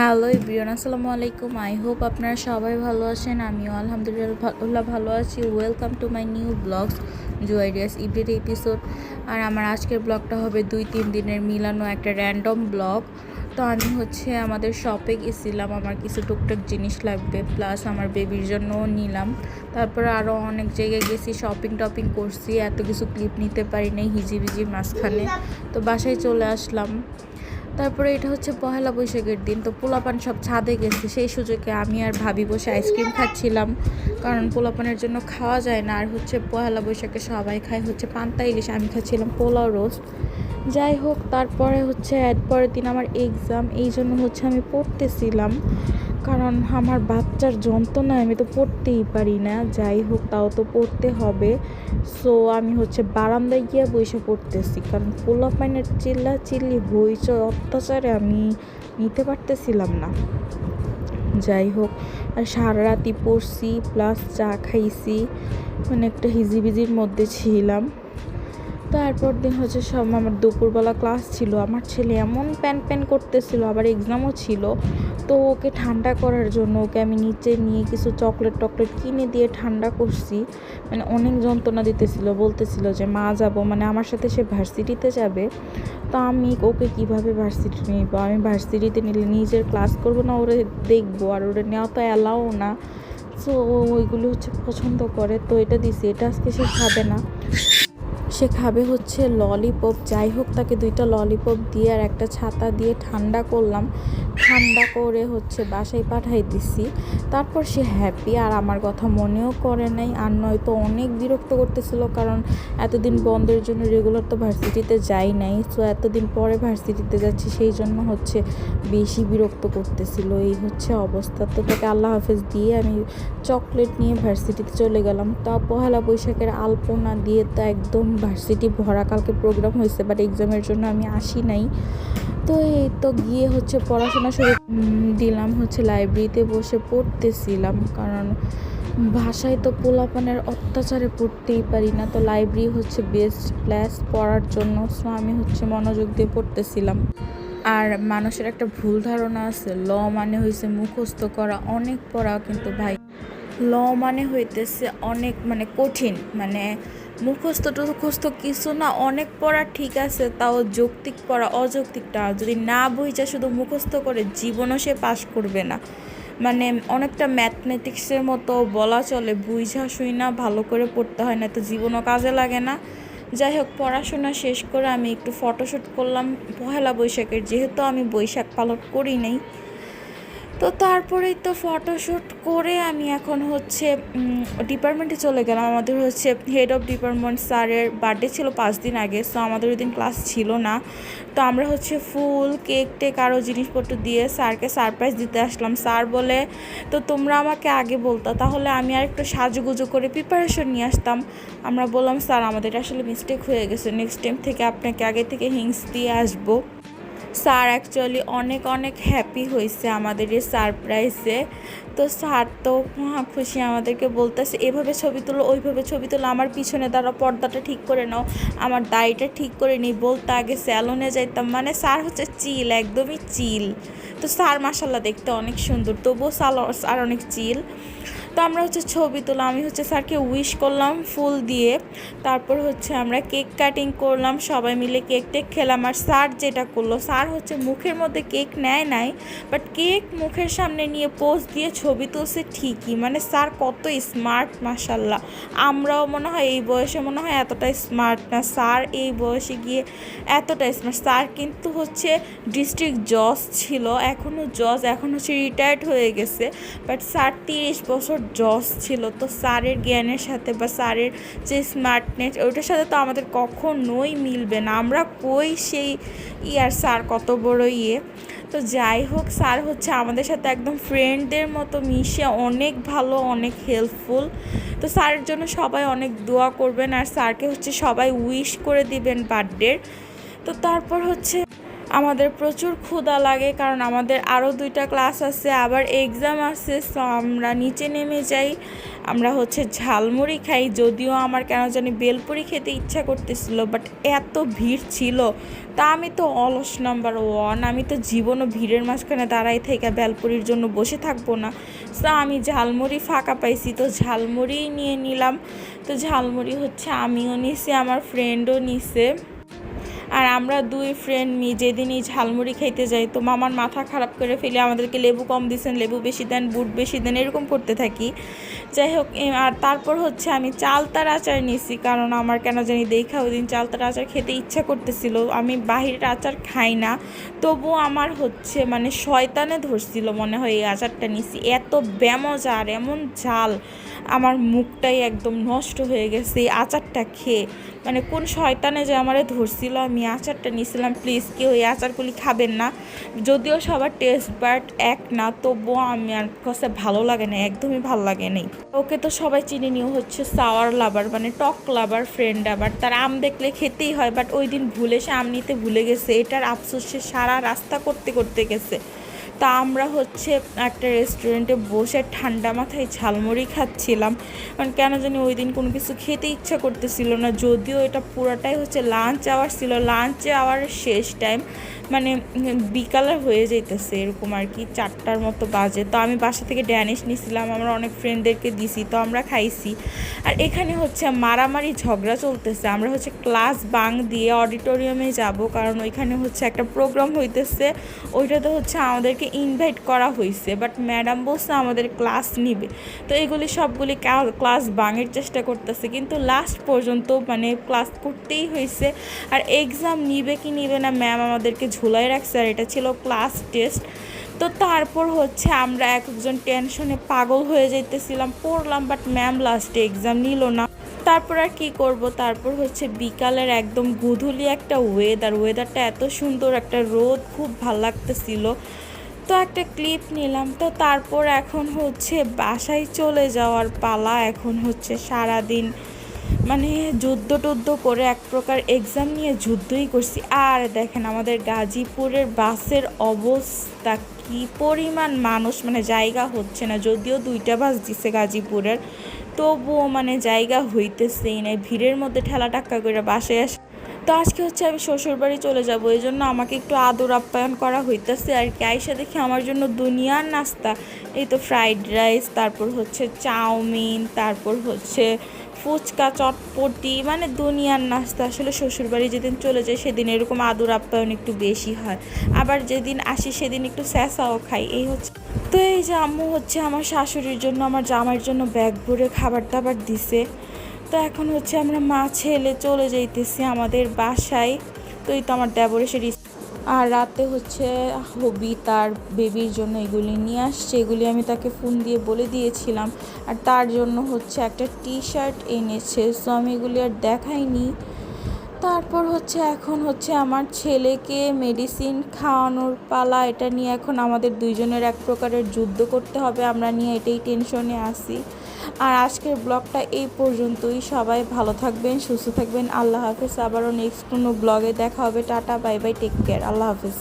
Hello ইব্রিয়ান আসসালামু আলাইকুম I hope আপনারা সবাই ভালো আছেন। আমিও আলহামদুলিল্লাহ ভালো আছি। Welcome to my new blogs জুয়াইডিয়াস everyday episode আর আমার আজকের ব্লগটা হবে দুই তিন দিনের মিলানো একটা র্যান্ডম ব্লগ তো আমি হচ্ছে আমাদের শপে গেছিলাম। আমার কিছু টুকটাক জিনিস লাগবে। প্লাস আমার বেবির জন্যও নিলাম। তারপর আরও অনেক জায়গায় গেছি শপিং টপিং করছি। এত কিছু ক্লিপ নিতে পারি নাই হিজিবিজির মাঝখানে। তো বাসায় চলে আসলাম। তারপরে এটা হচ্ছে পহেলা বৈশাখের দিন, তো পোলাপান সব ছাদে গেছে। সেই সুযোগে আমি আর ভাবি বসে আইসক্রিম খাচ্ছিলাম, কারণ পোলাপানের জন্য খাওয়া যায় না। আর হচ্ছে পহেলা বৈশাখে সবাই খায় হচ্ছে পান্তা, ইলিশ। আমি খাচ্ছিলাম পোলাও রোস্ট। যাই হোক, তারপরে হচ্ছে এরপরের দিন আমার এক্সাম এই জন্য হচ্ছে আমি পড়তেছিলাম। কারণ আমার বাচ্চার যন্ত্রণায় আমি তো পড়তেই পারি না, যাই হোক তাও তো পড়তে হবে। সো আমি হচ্ছে বারান্দায় গিয়ে বসে পড়তেছি, কারণ পোলা পাইনের চিল্লা চিল্লি হইচ অত্যাচারে আমি নিতে পারতেছিলাম না। যাই হোক, আর সারা রাতি পড়ছি প্লাস চা খাইছি মানে একটা হিজিবিজির মধ্যে ছিলাম। তারপর দিন হচ্ছে সব আমার দুপুরবেলা ক্লাস ছিল, আমার ছেলে এমন প্যান প্যান করতেছিল, আবার এক্সামও ছিল। তো ওকে ঠান্ডা করার জন্য ওকে আমি নিচে নিয়ে কিছু চকলেট টকলেট কিনে দিয়ে ঠান্ডা করছি। মানে অনেক যন্ত্রণা দিতেছিল, বলতেছিল যে, মা, যাব। মানে আমার সাথে সে ভার্সিটিতে যাবে। তো আমি ওকে কীভাবে ভার্সিটি নিব? আমি ভার্সিটিতে নিলে নিজের ক্লাস করব না, ওরে দেখব। আর ওরে নেওয়া তো অ্যালাও না। সো ওইগুলো হচ্ছে পছন্দ করে। তো এটা দিছি। এটা আজকে সে খাবে না। সে খাবে হচ্ছে ললিপপ যাই হোক, তাকে দুইটা ললিপপ দিয়ে আর একটা ছাতা দিয়ে ঠান্ডা করলাম। ঠান্ডা করে হচ্ছে বাসায় পাঠাই দিছি তারপর সে হ্যাপি আর আমার কথা মনেও করে নাই। আর নয়তো অনেক বিরক্ত করতেছিল কারণ এতদিন বন্ধের জন্য রেগুলার তো ভার্সিটিতে যাই নাই। সো এতদিন পরে ভার্সিটিতে যাচ্ছি, সেই জন্য হচ্ছে বেশি বিরক্ত করতেছিল। এই হচ্ছে অবস্থা। তো তাকে আল্লাহ হাফেজ দিয়ে আমি চকলেট নিয়ে ভার্সিটিতে চলে গেলাম। তা পহেলা বৈশাখের আলপনা দিয়ে তো একদম ভার্সিটি ভরা কালকে প্রোগ্রাম হয়েছে বাট এক্সামের জন্য আমি আসি নাই। তো এই তো গিয়ে হচ্ছে পড়াশোনা শুরু দিলাম হচ্ছে লাইব্রেরিতে বসে পড়তেছিলাম, কারণ ভাষায় তো পোলাপানের অত্যাচারে পড়তেই পারি না। তো লাইব্রেরি হচ্ছে বেস্ট প্লেস পড়ার জন্য সো আমি হচ্ছে মনোযোগ দিয়ে পড়তেছিলাম। আর মানুষের একটা ভুল ধারণা আছে, ল মানে হয়েছে মুখস্থ করা, অনেক পড়া কিন্তু ভাই, ল মানে হইতেছে অনেক মানে কঠিন মানে মুখস্থ টুখস্থ কিছু না, অনেক পড়া ঠিক আছে, তাও যৌক্তিক পড়া অযৌক্তিকটা যদি না বুঝা শুধু মুখস্থ করে জীবনও সে পাশ করবে না। মানে অনেকটা ম্যাথমেটিক্সের মতো বলা চলে, বুঝা শুই না, ভালো করে পড়তে হয় না, তো জীবনও কাজে লাগে না। যাই হোক, পড়াশোনা শেষ করে আমি একটু ফটোশ্যুট করলাম পহেলা বৈশাখের, যেহেতু আমি বৈশাখ পালন করি নাই। তো তারপরেই তো ফটোশ্যুট করে আমি এখন হচ্ছে ডিপার্টমেন্টে চলে গেলাম। আমাদের হচ্ছে হেড অফ ডিপার্টমেন্ট স্যারের বার্থডে ছিল পাঁচ দিন আগে সো আমাদের ওই দিন ক্লাস ছিল না। তো আমরা হচ্ছে ফুল কেক টেক আরও জিনিসপত্র দিয়ে স্যারকে সারপ্রাইজ দিতে আসলাম। স্যার বলে, তো তোমরা আমাকে আগে বলতো, তাহলে আমি আর একটু সাজুগুজু করে প্রিপারেশন নিয়ে আসতাম। আমরা বললাম, স্যার, আমাদের আসলে মিস্টেক হয়ে গেছে। নেক্সট টাইম থেকে আপনাকে আগে থেকে হিংস দিয়ে আসব। স্যার অ্যাকচুয়ালি অনেক অনেক হ্যাপি হয়েছে আমাদের এই সারপ্রাইজে তো স্যার তো খুশি আমাদেরকে বলতেছে, এভাবে ছবি তোলো, ওইভাবে ছবি তুলো, আমার পিছনে দ্বারা পর্দাটা ঠিক করে নাও, আমার দাড়িটা ঠিক করে নিই। বলতে আগে স্যালনে যাইতাম মানে স্যার হচ্ছে চিল একদমই চিল তো স্যার মাসাল্লাহ দেখতে অনেক সুন্দর, তবুও স্যার অনেক চিল তো আমরা হচ্ছে ছবি তুললাম, আমি হচ্ছে স্যারকে উইশ করলাম ফুল দিয়ে। তারপর হচ্ছে আমরা কেক কাটিং করলাম, সবাই মিলে কেক টেক খেলাম। আর স্যার যেটা করল, স্যার হচ্ছে মুখের মধ্যে কেক নেয় নাই বাট কেক মুখের সামনে নিয়ে পোজ দিয়ে ছবি তুলছে ঠিকই। মানে স্যার কত স্মার্ট মাসাল্লাহ আমরাও মনে হয় এই বয়সে মনে হয় এতটাই স্মার্ট না। স্যার এই বয়সে গিয়ে এতটাই স্মার্ট স্যার কিন্তু হচ্ছে ডিস্ট্রিক্ট জজ ছিল এখনও জজ, এখন হচ্ছে রিটায়ার্ড হয়ে গেছে। বাট স্যার তিরিশ বছর জজ ছিল, তো স্যারের জ্ঞানের সাথে বা স্যারের যে স্মার্টনেস ওইটার সাথে তো আমাদের কখনোই মিলবে না। আমরা কই সেই ইয়ার স্যার কত বড় ইয়ে? তো যাই হোক, স্যার হচ্ছে আমাদের সাথে একদম ফ্রেন্ডদের মতো মিশে অনেক ভালো, অনেক হেল্পফুল তো স্যারের জন্য সবাই অনেক দোয়া করবেন আর স্যারকে হচ্ছে সবাই উইশ করে দিবেন বার্থডের তো তারপর হচ্ছে আমাদের প্রচুর ক্ষুধা লাগে, কারণ আমাদের আরও দুইটা ক্লাস আছে, আবার এক্সাম আছে সো আমরা নিচে নেমে যাই। আমরা হচ্ছে ঝালমুড়ি খাই, যদিও আমার কেন জানি বেলপুরি খেতে ইচ্ছা করতেছিল বাট এত ভিড় ছিল। তা আমি তো অলস নাম্বার ওয়ান আমি তো জীবনও ভিড়ের মাঝখানে দাঁড়াই থেকে বেলপুরির জন্য বসে থাকব না। সো আমি ঝালমুড়ি ফাঁকা পাইছি, তো ঝালমুড়িই নিয়ে নিলাম। তো ঝালমুড়ি হচ্ছে আমিও নিছি, আমার ফ্রেন্ডও নিছে। আর আমরা দুই ফ্রেন্ড মি যেদিনই ঝালমুড়ি খাইতে যাই, তো মামার মাথা খারাপ করে ফেলে আমাদেরকে লেবু কম দিছেন, লেবু বেশি দেন, বুট বেশি দেন, এরকম করতে থাকি। যাই হোক আর তারপর হচ্ছে আমি চালতার আচার নিছি, কারণ আমার কেন জানি দেখা ওই দিন চালতার আচার খেতে ইচ্ছা করতেছিল। আমি বাহিরের আচার খাই না তবু আমার হচ্ছে মানে শয়তানে ধরছিল মনে হয় এই আচারটা নিছি। এত ব্যামজা আর এমন ঝাল, আমার মুখটাই একদম নষ্ট হয়ে গেছে এই আচারটা খেয়ে। মানে কোন শয়তানে যে আমারে ধরছিল আমি আচারটা নিয়েছিলাম প্লিজ কেউ এই আচারগুলি খাবেন না। যদিও সবার টেস্ট বাট এক না, তবুও আমি আর কাছে ভালো লাগে না, একদমই ভালো লাগে নেই। ওকে তো সবাই চিনে নিয়ে হচ্ছে সাওয়ার লাভার মানে টক লাভার ফ্রেন্ড আবার। তার আম দেখলে খেতেই হয় বাট ওই দিন ভুলে, সে আম নিতে ভুলে গেছে। এটার আফসোস সে সারা রাস্তা করতে করতে গেছে। তা আমরা হচ্ছে একটা রেস্টুরেন্টে বসে ঠান্ডা মাথায় ঝালমুড়ি খাচ্ছিলাম। কারণ কেন জানি ওই দিন কোনো কিছু খেতে ইচ্ছা করতেছিল না, যদিও এটা পুরাটাই হচ্ছে লাঞ্চ আওয়ার ছিল। লাঞ্চ আওয়ারের শেষ টাইম মানে বিকালে হয়ে যাইতেছে এরকম আর কি, চারটার মতো বাজে। তো আমি বাসা থেকে ড্যানিশ নিয়েছিলাম আমরা অনেক ফ্রেন্ডদেরকে দিছি, তো আমরা খাইছি। আর এখানে হচ্ছে মারামারি ঝগড়া চলতেছে, আমরা হচ্ছে ক্লাস বাং দিয়ে অডিটোরিয়ামে যাব, কারণ ওইখানে হচ্ছে একটা প্রোগ্রাম হইতেছে, ওইটাতে হচ্ছে আমাদেরকে ইনভাইট করা হয়েছে বাট ম্যাডাম বলছে আমাদের ক্লাস নিবে। তো এগুলি সবগুলি ক্লাস বাঙের চেষ্টা করতেছে, কিন্তু লাস্ট পর্যন্ত মানে ক্লাস করতেই হয়েছে আর এক্সাম নিবে কি নিবে না ম্যাম আমাদেরকে ঝুলাই রাখছে আর এটা ছিল ক্লাস টেস্ট। তো তারপর হচ্ছে আমরা এক একজন টেনশনে পাগল হয়ে যাইতেছিলাম, পড়লাম বাট ম্যাম লাস্টে এক্সাম নিল না। তারপর আর কি করব? তারপর হচ্ছে বিকালের একদম গধূলি একটা ওয়েদার ওয়েদারটা এত সুন্দর, একটা রোদ খুব ভালো লাগতেছিল। তো একটা ক্লিপ নিলাম। তো তারপর এখন হচ্ছে বাসায় চলে যাওয়ার পালা এখন হচ্ছে সারাদিন। মানে যুদ্ধ টুদ্ধ করে এক প্রকার এক্সাম নিয়ে যুদ্ধই করছি। আর দেখেন আমাদের গাজীপুরের বাসের অবস্থা কি পরিমাণ মানুষ মানে জায়গা হচ্ছে না, যদিও দুইটা বাস দিছে গাজীপুরের, তবুও মানে জায়গা হইতেছেই না, ভিড়ের মধ্যে ঠেলা টাক্কা করে বাসে আসে। তো আজকে হচ্ছে আমি শ্বশুরবাড়ি চলে যাব এই জন্য আমাকে একটু আদর আপ্যায়ন করা হইতেছে, আর কি আইসা দেখি আমার জন্য দুনিয়ার নাস্তা, এই তো ফ্রাইড রাইস তারপর হচ্ছে চাউমিন, তারপর হচ্ছে ফুচকা, চটপটি মানে দুনিয়ার নাস্তা। আসলে শ্বশুরবাড়ি যেদিন চলে যায়, সেদিন এরকম আদর আপ্যায়ন একটু বেশি হয়। আবার যেদিন আসি, সেদিন একটু স্যাঁচাও খাই। এই হচ্ছে তো এই যে আম্মু হচ্ছে আমার শাশুড়ির জন্য, আমার জামাইয়ের জন্য ব্যাগ ভরে খাবার দাবার দিছে। তো এখন হচ্ছে আমরা মা ছেলে চলে যাইতেছি আমাদের বাসায়। তো এই তো আমার দেবর এসে আর রাতে হচ্ছে হবি তার বেবির জন্য এগুলি নিয়ে আসছে। এগুলি আমি তাকে ফোন দিয়ে বলে দিয়েছিলাম। আর তার জন্য হচ্ছে একটা টি শার্ট এনেছে। সো আমি এগুলি আর দেখাইনি। তারপর হচ্ছে এখন হচ্ছে আমার ছেলেকে মেডিসিন খাওয়ানোর পালা। এটা নিয়ে এখন আমাদের দুইজনের এক প্রকারের যুদ্ধ করতে হবে। আমরা নিয়ে এটাই টেনশনে আসি আর আজকের ব্লগটা এই পর্যন্তই। সবাই ভালো থাকবেন, সুস্থ থাকবেন। আল্লাহ হাফিজ। আবারও নেক্সট কোনো ব্লগে দেখা হবে। Tata, bye bye take care আল্লাহ হাফেজ।